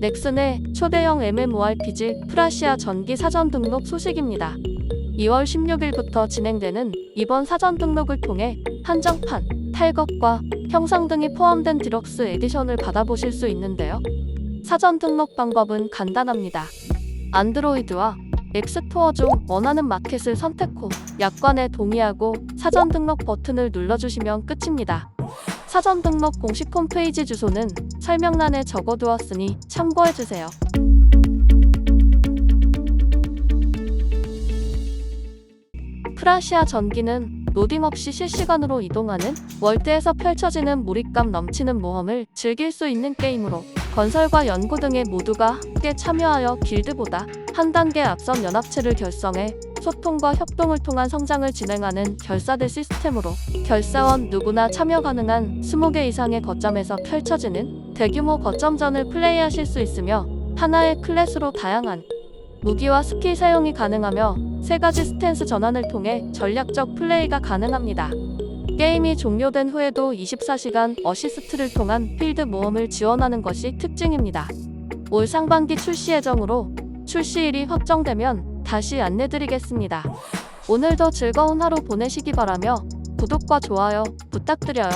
넥슨의 초대형 MMORPG 프라시아 전기 사전 등록 소식입니다. 2월 16일부터 진행되는 이번 사전 등록을 통해 한정판, 탈것과 형상 등이 포함된 디럭스 에디션을 받아보실 수 있는데요. 사전 등록 방법은 간단합니다. 안드로이드와 앱스토어 중 원하는 마켓을 선택 후 약관에 동의하고 사전 등록 버튼을 눌러주시면 끝입니다. 사전 등록 공식 홈페이지 주소는 설명란에 적어두었으니 참고해주세요. 프라시아 전기는 로딩 없이 실시간으로 이동하는 월드에서 펼쳐지는 몰입감 넘치는 모험을 즐길 수 있는 게임으로 건설과 연구 등의 모두가 함께 참여하여 길드보다 한 단계 앞선 연합체를 결성해 소통과 협동을 통한 성장을 진행하는 결사대 시스템으로 결사원 누구나 참여 가능한 20개 이상의 거점에서 펼쳐지는 대규모 거점전을 플레이하실 수 있으며 하나의 클래스로 다양한 무기와 스킬 사용이 가능하며 세 가지 스탠스 전환을 통해 전략적 플레이가 가능합니다. 게임이 종료된 후에도 24시간 어시스트를 통한 필드 모험을 지원하는 것이 특징입니다. 올 상반기 출시 예정으로 출시일이 확정되면 다시 안내드리겠습니다. 오늘도 즐거운 하루 보내시기 바라며 구독과 좋아요 부탁드려요.